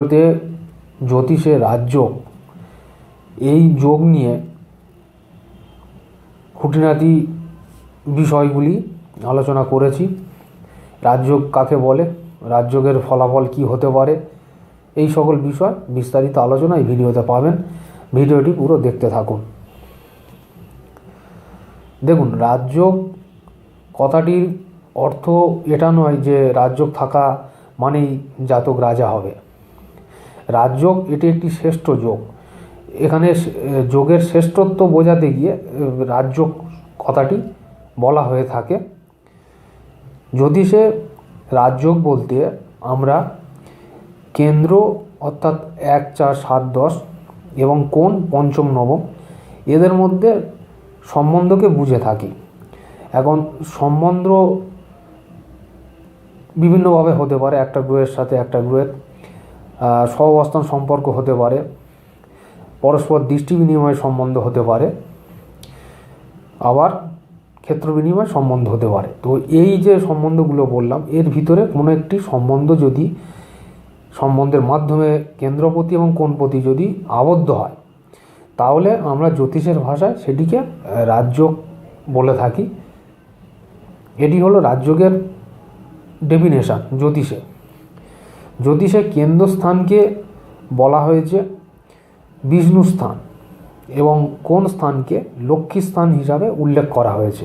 তে জ্যোতিষে রাজযোগ এই যোগ নিয়ে খুঁটিনাটি বিষয়গুলি আলোচনা করেছি। রাজযোগ কাকে বলে রাজযোগের ফলাফল কি হতে পারে, এই সকল বিষয় বিস্তারিত আলোচনা এই ভিডিওতে পাবেন। ভিডিওটি পুরো দেখতে থাকুন। দেখুন রাজযোগ কথাটির অর্থ এটা নয় যে রাজযোগ থাকা মানেই জাতক রাজা হবে। রাজযোগ এটি একটি শ্রেষ্ঠ যোগ। এখানে যোগের শ্রেষ্ঠত্ব বোঝাতে গিয়ে রাজযোগ কথাটি বলা হয়ে থাকে। যদি সে রাজযোগ বলতে আমরা কেন্দ্র অর্থাৎ এক, চার, সাত, দশ এবং কোন পঞ্চম, নবম, এদের মধ্যে সম্বন্ধকে বুঝে থাকি। এখন সম্বন্ধ বিভিন্নভাবে হতে পারে, একটা গ্রহের সাথে একটা গ্রহের সহাবস্থান সম্পর্ক হতে পারে, পরস্পর দৃষ্টি বিনিময় সম্বন্ধ হতে পারে, আবার ক্ষেত্র বিনিময় সম্বন্ধ হতে পারে। তো এই যে সম্বন্ধগুলো বললাম, এর ভিতরে কোনো একটি সম্বন্ধ যদি সম্বন্ধের মাধ্যমে কেন্দ্রপতি এবং কোণপতি যদি আবদ্ধ হয়, তাহলে আমরা জ্যোতিষের ভাষায় সেটিকে রাজ্য বলে থাকি। এটি হলো রাজ্যকের ডেফিনেশন জ্যোতিষে জ্যোতিষে কেন্দ্রস্থানকে বলা হয়েছে বিষ্ণু স্থান এবং কোন স্থানকে লক্ষ্মী স্থান হিসাবে উল্লেখ করা হয়েছে।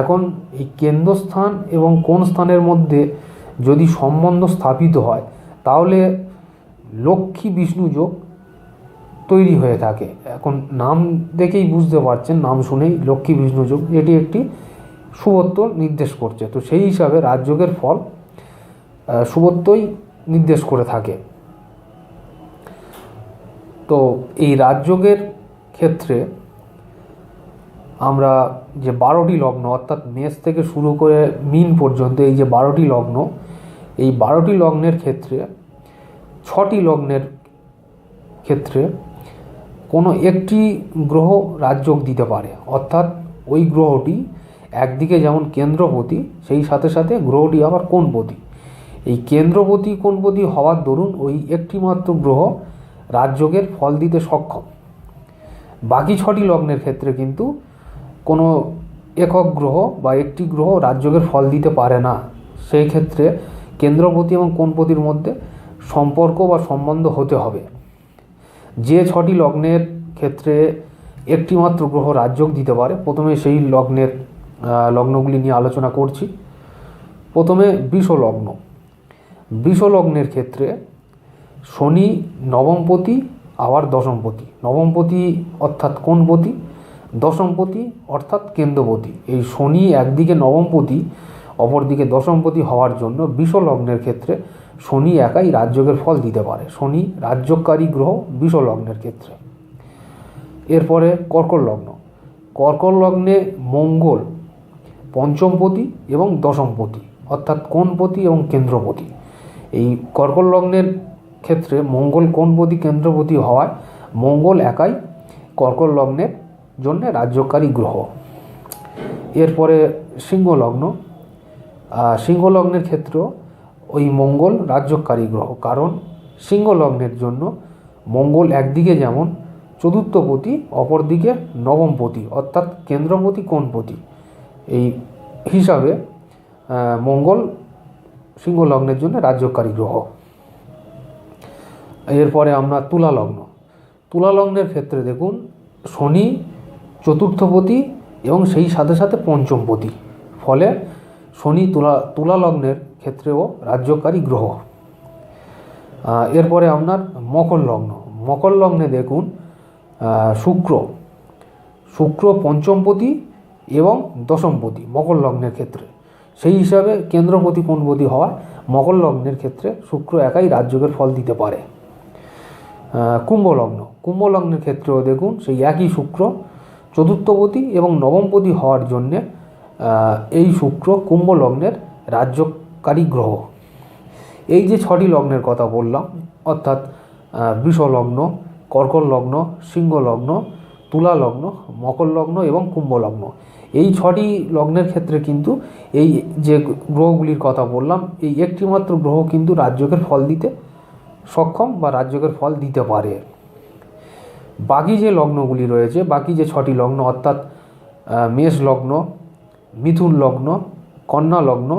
এখন এই কেন্দ্রস্থান এবং কোন স্থানের মধ্যে যদি সম্বন্ধ স্থাপিত হয়, তাহলে লক্ষ্মী বিষ্ণু যোগ তৈরি হয়ে থাকে। এখন নাম দেখেই বুঝতে পারছেন, নাম শুনেই লক্ষ্মী বিষ্ণু যোগ, এটি একটি শুভত্ব নির্দেশ করছে। তো সেই হিসাবে রাজযোগের ফল শুভত্বই নির্দেশ করে থাকে। তো এই রাজযোগের ক্ষেত্রে আমরা যে বারোটি লগ্ন, অর্থাৎ মেষ থেকে শুরু করে মিন পর্যন্ত এই যে বারোটি লগ্ন, এই বারোটি লগ্নের ক্ষেত্রে, ছটি লগ্নের ক্ষেত্রে কোনো একটি গ্রহ রাজযোগ দিতে পারে। অর্থাৎ ওই গ্রহটি একদিকে যেমন কেন্দ্রপতি, সেই সাথে সাথে গ্রহটি আবার কোণপতি। এই কেন্দ্রপতি কোণপতি হওয়ার দরুন ওই একটিমাত্র গ্রহ রাজযোগের ফল দিতে সক্ষম। বাকি ছটি লগ্নের ক্ষেত্রে কিন্তু কোনো একক গ্রহ বা একটি গ্রহ রাজযোগের ফল দিতে পারে না। সেই ক্ষেত্রে কেন্দ্রপতি এবং কোণপতির মধ্যে সম্পর্ক বা সম্বন্ধ হতে হবে। যে ছটি লগ্নের ক্ষেত্রে একটিমাত্র গ্রহ রাজযোগ দিতে পারে, প্রথমে সেই লগ্নের লগ্নগুলি নিয়ে আলোচনা করছি। প্রথমে বিষ লগ্ন লগ্নের ক্ষেত্রে শনি নবমপতি, আবার দশমপতি। নবমপতি অর্থাৎ কোনপতি দশমপতি অর্থাৎ কেন্দ্রপতি। এই শনি একদিকে নবমপতি, অপরদিকে দশমপতি হওয়ার জন্য বিষ লগ্নের ক্ষেত্রে শনি একাই রাজযোগের ফল দিতে পারে। শনি রাজ্যকারী গ্রহ বিষ লগ্নের ক্ষেত্রে। এরপরে কর্কট লগ্ন। কর্কট লগ্নে মঙ্গল পঞ্চমপতি এবং দশমপতি। অর্থাৎ কোণপতি এবং কেন্দ্রপতি? এই কর্কট লগ্নের ক্ষেত্রে মঙ্গল কোণপতি কেন্দ্রপতি হওয়ায়? মঙ্গল একাই কর্কট লগ্নের জন্য রাজ্যকারী গ্রহ। এরপরে সিংহ লগ্ন সিংহ লগ্নের ক্ষেত্রেও ওই মঙ্গল রাজ্যকারী গ্রহ, কারণ সিংহ লগ্নের জন্য মঙ্গল একদিকে যেমন চতুর্থপতি, অপরদিকে নবমপতি, অর্থাৎ কেন্দ্রপতি কোণপতি এই হিসাবে মঙ্গল সিংহ লগ্নের জন্য রাজ্যকারী গ্রহ। এরপরে আমরা তুলা লগ্ন। তুলা লগ্নের ক্ষেত্রে দেখুন, শনি চতুর্থপতি এবং সেই সাথে সাথে পঞ্চমপতি। ফলে শনি তুলা তুলা লগ্নের ক্ষেত্রেও রাজ্যকারী গ্রহ। এরপরে আপনার মকর লগ্ন। মকর লগ্নে দেখুন শুক্র। শুক্র পঞ্চমপতি এবং দশমপতি মকর লগ্নের ক্ষেত্রে। সেই হিসাবে কেন্দ্রপতি কোণপতি হওয়ায় মকর লগ্নের ক্ষেত্রে শুক্র একাই রাজযোগের ফল দিতে পারে। আহ, কুম্ভ লগ্ন। কুম্ভ লগ্নের ক্ষেত্রেও দেখুন সেই একই শুক্র চতুর্থপতি এবং নবমপতি হওয়ার জন্যে এই শুক্র কুম্ভ লগ্নের রাজ্যকারী গ্রহ। এই যে ছটি লগ্নের কথা বললাম অর্থাৎ আহ, বৃষ লগ্ন কর্কট লগ্ন সিংহ তুলা লগ্ন মকর লগ্ন এবং কুম্ভ লগ্ন এই ছটি লগ্নের ক্ষেত্রে কিন্তু এই যে গ্রহগুলির কথা বললাম, এই একটিমাত্র গ্রহ কিন্তু রাজযোগের ফল দিতে সক্ষম বা রাজযোগের ফল দিতে পারে। বাকি যে লগ্নগুলি রয়েছে, বাকি যে ছটি লগ্ন, অর্থাৎ মেষ লগ্ন, মিথুন লগ্ন, কন্যা লগ্ন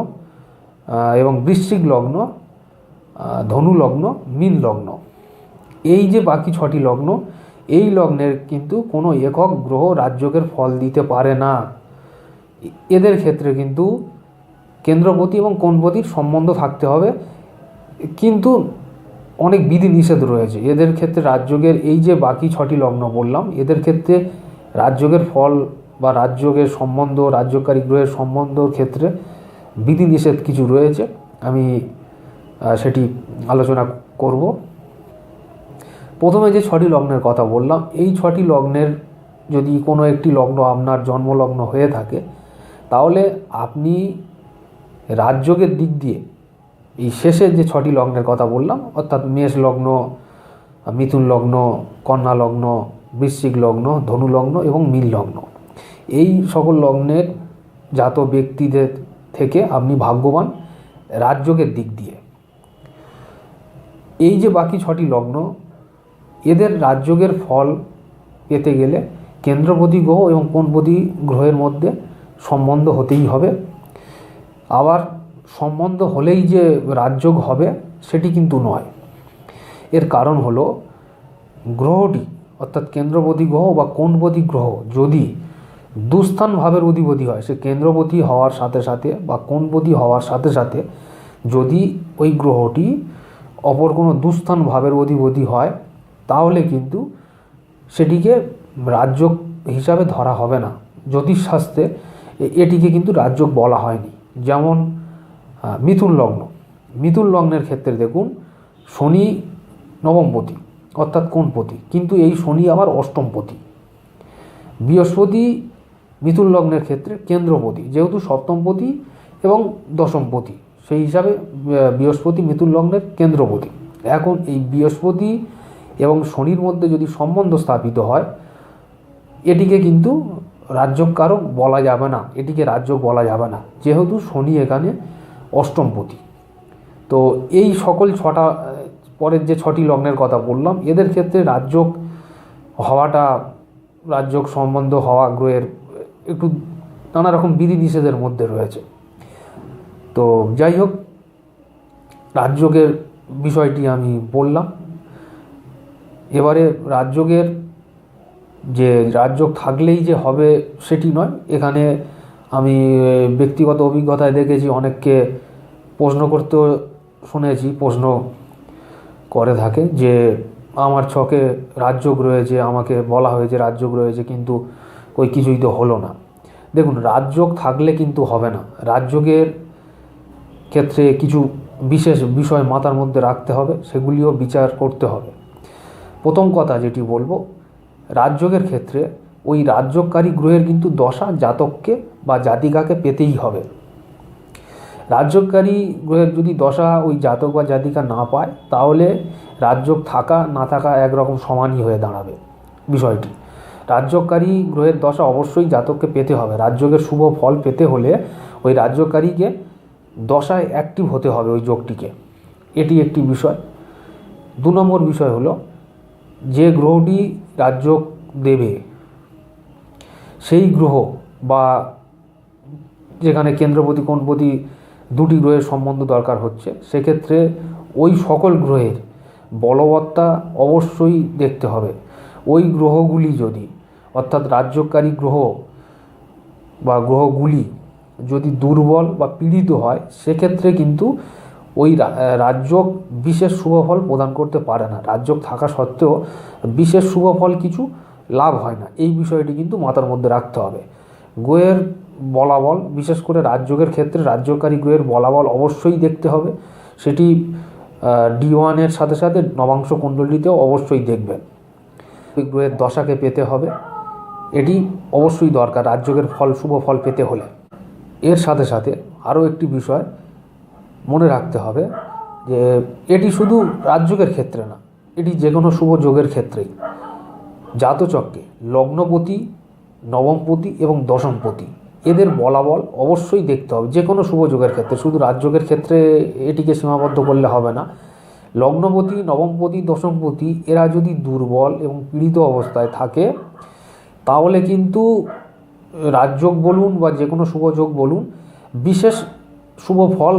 এবং বৃশ্চিক লগ্ন ধনু লগ্ন, মীন লগ্ন। এই যে বাকি ছটি লগ্ন, এই লগ্নের কিন্তু কোনো একক গ্রহ রাজযোগের ফল দিতে পারে না। এদের ক্ষেত্রে কিন্তু কেন্দ্রপতি এবং কোণপতির সম্বন্ধ থাকতে হবে। কিন্তু অনেক বিধি নিষেধ রয়েছে। এদের ক্ষেত্রে রাজযোগের এই যে বাকি ছটি লগ্ন বললাম, এদের ক্ষেত্রে রাজযোগের ফল বা রাজযোগের সম্বন্ধ রাজ্যকারী গ্রহের সম্বন্ধর ক্ষেত্রে বিধি নিষেধ কিছু রয়েছে। আমি সেটি আলোচনা করব। প্রথমে যে ছটি লগ্নের কথা বললাম, এই ছটি লগ্নের যদি কোনো একটি লগ্ন আপনার জন্মলগ্ন হয়ে থাকে তাহলে আপনি রাজযোগের দিক দিয়ে এই শেষের যে ছটি লগ্নের কথা বললাম, অর্থাৎ মেষ লগ্ন, মিথুন লগ্ন, কন্যা লগ্ন, বৃশ্চিক লগ্ন, ধনু লগ্ন এবং মীন লগ্ন, এই সকল লগ্নের জাত ব্যক্তিদের থেকে আপনি ভাগ্যবান রাজযোগের দিক দিয়ে। এই যে বাকি ছটি লগ্ন, এদের রাজযোগের ফল পেতে গেলে কেন্দ্রপতি গ্রহ এবং কোনপতি গ্রহের মধ্যে সম্বন্ধ হতেই হবে। আবার সম্বন্ধ হলেই যে রাজযোগ হবে, সেটি কিন্তু নয়। এর কারণ হলো, গ্রহটি, অর্থাৎ কেন্দ্রপতি গ্রহ বা কোণপতি গ্রহ, যদি দুস্থান ভাবের অধিপতি হয়, সে কেন্দ্রপতি হওয়ার সাথে সাথে বা কোণপতি হওয়ার সাথে সাথে যদি ওই গ্রহটি অপর কোনো দুস্থান ভাবের অধিপতি হয়, তাহলে কিন্তু সেটিকে রাজযোগ হিসাবে ধরা হবে না। জ্যোতিষশাস্ত্রে এটিকে কিন্তু রাজযোগ বলা হয়নি। যেমন মিথুন লগ্ন। মিথুন লগ্নের ক্ষেত্রে দেখুন, শনি নবমপতি অর্থাৎ কোনপতি কিন্তু এই শনি আবার অষ্টমপতি বৃহস্পতি মিথুন লগ্নের ক্ষেত্রে কেন্দ্রপতি যেহেতু সপ্তমপতি এবং দশমপতি সেই হিসাবে বৃহস্পতি মিথুন লগ্নের কেন্দ্রপতি এখন এই বৃহস্পতি এবং শনির মধ্যে যদি সম্বন্ধ স্থাপিত হয়, এটিকে কিন্তু রাজ্যকারক বলা যাবে না, এটিকে রাজ্য বলা যাবে না। যেহেতু শনি এখানে অষ্টমপতি। তো এই সকল ছটা, পরের যে ছটি লগ্নের কথা বললাম, এদের ক্ষেত্রে রাজ্য হওয়াটা, রাজ্যক সম্বন্ধ হওয়া গ্রহের একটু নানা রকম বিধি নিষেধের মধ্যে রয়েছে। তো যাই হোক রাজযোগের বিষয়টি আমি বললাম। এবারে রাজযোগের যে রাজযোগ থাকলেই যে হবে সেটি নয়। এখানে আমি ব্যক্তিগত অভিজ্ঞতায় দেখেছি, অনেককে প্রশ্ন করতেও শুনেছি, প্রশ্ন করে থাকে যে আমার ছকে রাজযোগ রয়েছে, আমাকে বলা হয়েছে রাজযোগ রয়েছে, কিন্তু ওই কিছুই তো হলো না। দেখুন, রাজযোগ থাকলে কিন্তু হবে না। রাজযোগের ক্ষেত্রে কিছু বিশেষ বিষয় মাথার মধ্যে রাখতে হবে, সেগুলিও বিচার করতে হবে। প্রথম কথা যেটি বলব রাজযোগের ক্ষেত্রে ওই রাজযোগকারী গ্রহের কিন্তু দশা জাতককে বা জাতিকাকে পেতেই হবে। রাজযোগকারী গ্রহের যদি দশা ওই জাতক বা জাতিকা না পায়, তাহলে রাজযোগ থাকা, না থাকা একরকম সমানই হয়ে দাঁড়াবে বিষয়টি। রাজ্যকারী গ্রহের দশা অবশ্যই জাতককে পেতে হবে। রাজযোগের শুভ ফল পেতে হলে ওই রাজ্যকারীকে দশায় অ্যাক্টিভ হতে হবে ওই যোগটিকে। এটি একটি বিষয়। দু নম্বর বিষয় হলো, যে গ্রহটি রাজযোগ দেবে। সেই গ্রহ বা যেখানে কেন্দ্রপতি, কোণপতি দুটি গ্রহের সম্বন্ধ দরকার হচ্ছে, সেক্ষেত্রে ওই সকল গ্রহের বলবত্তা অবশ্যই দেখতে হবে। ওই গ্রহগুলি যদি, অর্থাৎ রাজ্যকারী গ্রহ বা গ্রহগুলি যদি দুর্বল বা পীড়িত হয়, সেক্ষেত্রে কিন্তু ওই রাজ্য বিশেষ শুভফল প্রদান করতে পারে না। রাজ্য থাকা সত্ত্বেও বিশেষ শুভফল কিছু লাভ হয় না। এই বিষয়টি কিন্তু মাথার মধ্যে রাখতে হবে। গ্রহের বলাবল, বিশেষ করে রাজযোগের ক্ষেত্রে রাজ্যকারী গ্রহের বলাবল অবশ্যই দেখতে হবে। সেটি ডি ওয়ানের সাথে সাথে নবাংশ কুণ্ডলিতেও অবশ্যই দেখবেন। ওই গ্রহের দশাকে পেতে হবে। এটি অবশ্যই দরকার রাজযোগের ফল, শুভ ফল পেতে হলে। এর সাথে সাথে আরও একটি বিষয় মনে রাখতে হবে যে এটি শুধু রাজযোগের ক্ষেত্রে না, এটি যে কোনো শুভ যোগের ক্ষেত্রেই। জাতচক্রে লগ্নপতি, নবমপতি এবং দশমপতি, এদের বলাবল অবশ্যই দেখতে হবে। যে কোনো শুভ যোগের ক্ষেত্রে, শুধু রাজযোগের ক্ষেত্রে এটিকে সীমাবদ্ধ করলে হবে না। লগ্নপতি, নবমপতি, দশমপতি, এরা যদি দুর্বল এবং পীড়িত অবস্থায় থাকে, তাহলে কিন্তু রাজযোগ বলুন বা যে কোনো শুভযোগ বলুন, বিশেষ শুভ ফল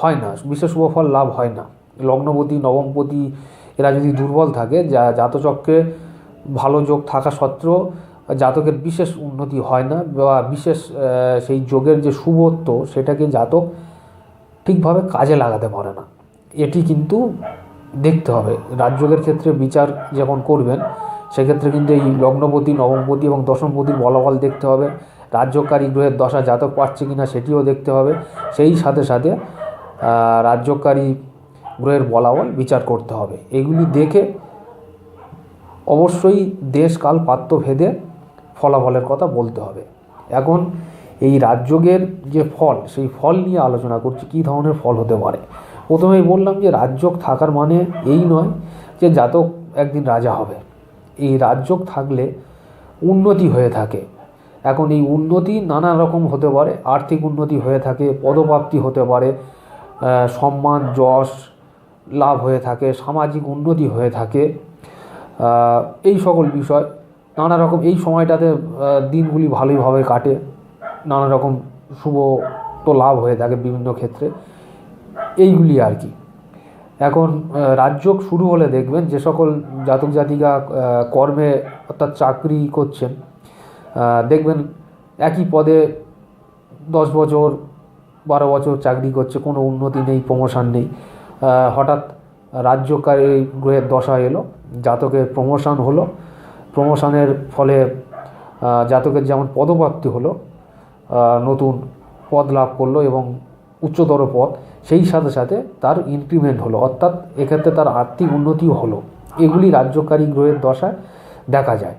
হয় না, বিশেষ শুভ ফল লাভ হয় না। লগ্নপতি, নবমপতি, এরা যদি দুর্বল থাকে, যা জাতচক্রে ভালো যোগ থাকা সত্ত্বেও জাতকের বিশেষ উন্নতি হয় না বা বিশেষ সেই যোগের যে শুভত্ব, সেটাকে জাতক ঠিকভাবে কাজে লাগাতে পারে না। এটি কিন্তু দেখতে হবে। রাজযোগের ক্ষেত্রে বিচার যখন করবেন, সেক্ষেত্রে কিন্তু এই লগ্নপতি, নবমপতি এবং দশমপতির বলাবল দেখতে হবে। রাজ্যকারী গ্রহের দশা জাতক পাচ্ছে কিনা, সেটিও দেখতে হবে। সেই সাথে সাথে রাজ্যকারী গ্রহের বলাবল বিচার করতে হবে। এগুলি দেখে অবশ্যই দেশ কাল পাত্র ভেদে ফলাফলের কথা বলতে হবে। এখন এই রাজযোগের যে ফল, সেই ফল নিয়ে আলোচনা করছি, কী ধরনের ফল হতে পারে? প্রথমেই বললাম যে রাজযোগ থাকার মানে এই নয় যে জাতক একদিন রাজা হবে। এই রাজযোগ থাকলে উন্নতি হয়ে থাকে। এখন এই উন্নতি নানা রকম হতে পারে, আর্থিক উন্নতি হয়ে থাকে, পদপ্রাপ্তি হতে পারে সম্মান যশ লাভ হয়ে থাকে সামাজিক উন্নতি হয়ে থাকে। এই সকল বিষয় নানা রকম এই সময়টাতে দিনগুলি ভালোইভাবে কাটে। নানা রকম শুভ তো লাভ হয়ে থাকে বিভিন্ন ক্ষেত্রে। এইগুলি আর কি। এখন আহ, রাজযোগ শুরু হলে দেখবেন যে সকল জাতক জাতিকা কর্মে অর্থাৎ চাকরি করছেন দেখবেন একই পদে দশ বছর বারো বছর চাকরি করছে, কোনো উন্নতি নেই প্রমোশন নেই। হঠাৎ রাজ্যকারী গ্রহের দশা এলো, জাতকের প্রমোশন হলো। প্রমোশনের ফলে জাতকের যেমন পদপ্রাপ্তি হলো নতুন পদ লাভ করল এবং উচ্চতর পদ, সেই সাথে সাথে তার ইনক্রিমেন্ট হলো। অর্থাৎ এক্ষেত্রে তার আর্থিক উন্নতিও হলো। এগুলি রাজ্যকারী গ্রহের দশায় দেখা যায়।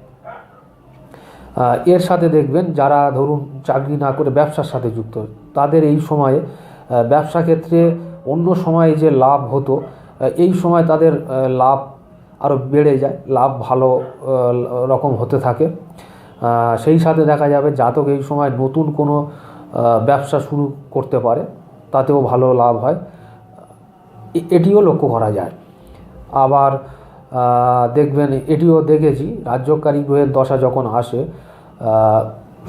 এর সাথে দেখবেন যারা ধরুন চাকরি না করে ব্যবসার সাথে যুক্ত তাদের এই সময়ে ব্যবসা ক্ষেত্রে অন্য সময়ে যে লাভ হতো এই সময় তাদের লাভ আরও বেড়ে যায়, লাভ ভালো রকম হতে থাকে। সেই সাথে দেখা যাবে জাতক এই সময় নতুন কোনো ব্যবসা শুরু করতে পারে, তাতেও ভালো লাভ হয়। এটিও লক্ষ্য করা যায়। আবার দেখবেন এটিও দেখেছি, রাজ্যকারী গ্রহের দশা যখন আসে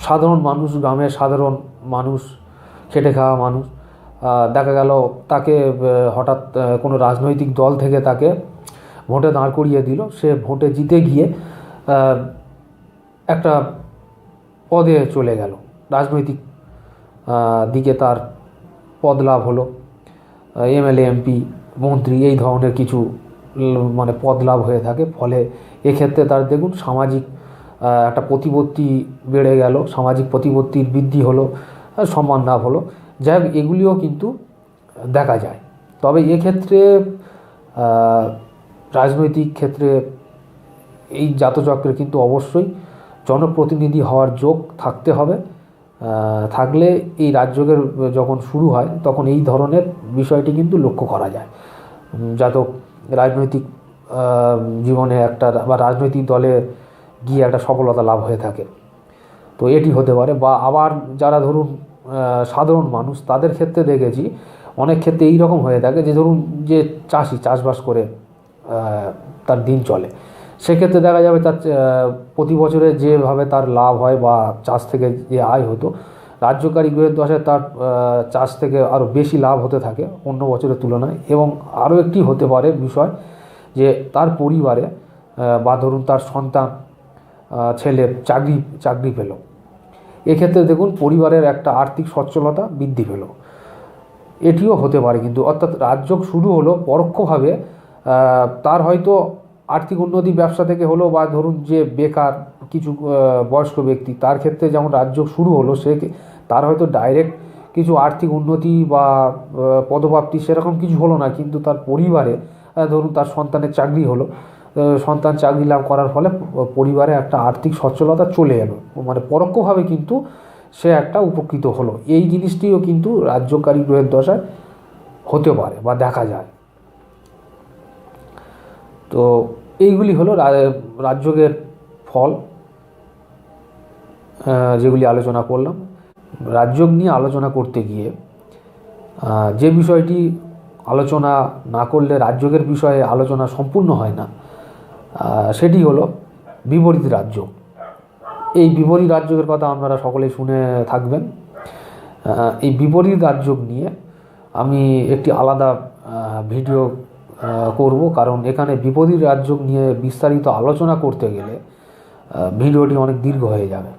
সাধারণ মানুষ, গ্রামের সাধারণ মানুষ খেটে খাওয়া মানুষ। দেখা গেল তাকে হঠাৎ কোনো রাজনৈতিক দল থেকে তাকে ভোটে দাঁড় করিয়ে দিল। সে ভোটে জিতে গিয়ে একটা পদে চলে গেল। রাজনৈতিক দিকে তার পদ লাভ হলো। এমএলএ এমপি মন্ত্রী, এই ধরনের কিছু মানে পদ লাভ হয়ে থাকে। ফলে এক্ষেত্রে তার, দেখুন, সামাজিক একটা প্রতিপত্তি বেড়ে গেল। সামাজিক প্রতিপত্তির বৃদ্ধি হলো। সম্মান লাভ হলো। যাই হোক, এগুলিও কিন্তু দেখা যায়। তবে এক্ষেত্রে রাজনৈতিক ক্ষেত্রে এই জাতচক্রে কিন্তু অবশ্যই জনপ্রতিনিধি হওয়ার যোগ থাকতে হবে। থাকলে এই রাজযোগের যখন শুরু হয়, তখন এই ধরনের বিষয়টি কিন্তু লক্ষ্য করা যায়। জাতক রাজনৈতিক জীবনে একটা বা রাজনৈতিক দলে গিয়ে একটা সফলতা লাভ হয়ে থাকে। তো এটি হতে পারে বা আবার যারা ধরুন সাধারণ মানুষ, তাদের ক্ষেত্রে দেখেছি, অনেক ক্ষেত্রে এই রকম হয়ে থাকে যে ধরুন যে চাষি চাষবাস করে তার দিন চলে। সেক্ষেত্রে দেখা যাবে তার প্রতি বছরে যেভাবে তার লাভ হয় বা চাষ থেকে যে আয় হতো রাজ্যকারী গ্রহের দশায় তার চাষ থেকে আরও বেশি লাভ হতে থাকে অন্য বছরের তুলনায়। এবং আরও একটি হতে পারে বিষয় যে তার পরিবারে বা ধরুন তার সন্তান ছেলে চাকরি চাকরি পেল। এক্ষেত্রে দেখুন পরিবারের একটা আর্থিক সচ্ছলতা বৃদ্ধি পেল। এটিও হতে পারে কিন্তু অর্থাৎ রাজযোগ শুরু হলো পরোক্ষভাবে তার হয়তো আর্থিক উন্নতি ব্যবসা থেকে হলো বা ধরুন যে বেকার কিছু বয়স্ক ব্যক্তি, তার ক্ষেত্রে যেমন রাজযোগ শুরু হলো, সে তার হয়তো ডাইরেক্ট কিছু আর্থিক উন্নতি বা পদপ্রাপ্তি সেরকম কিছু হলো না, কিন্তু তার পরিবারে ধরুন তার সন্তানের চাকরি হলো। সন্তান চাকরি লাভ করার ফলে পরিবারে একটা আর্থিক সচ্ছলতা চলে এলো। মানে পরোক্ষভাবে কিন্তু সে একটা উপকৃত হলো। এই জিনিসটিও কিন্তু রাজ্যকারী গ্রহের দশায় হতে পারে বা দেখা যায়। তো এইগুলি হলো রাজযোগের ফল যেগুলি আলোচনা করলাম। রাজযোগ নিয়ে আলোচনা করতে গিয়ে যে বিষয়টি আলোচনা না করলে রাজযোগের বিষয়ে আলোচনা সম্পূর্ণ হয় না সেটি হলো বিপরীত রাজ্য। এই বিপরীত রাজ্যের কথা আপনারা সকলে শুনে থাকবেন। এই বিপরীত রাজ্য নিয়ে আমি একটি আলাদা ভিডিও করব। কারণ এখানে বিপরীত রাজ্য নিয়ে বিস্তারিত আলোচনা করতে গেলে ভিডিওটি অনেক দীর্ঘ হয়ে যাবে।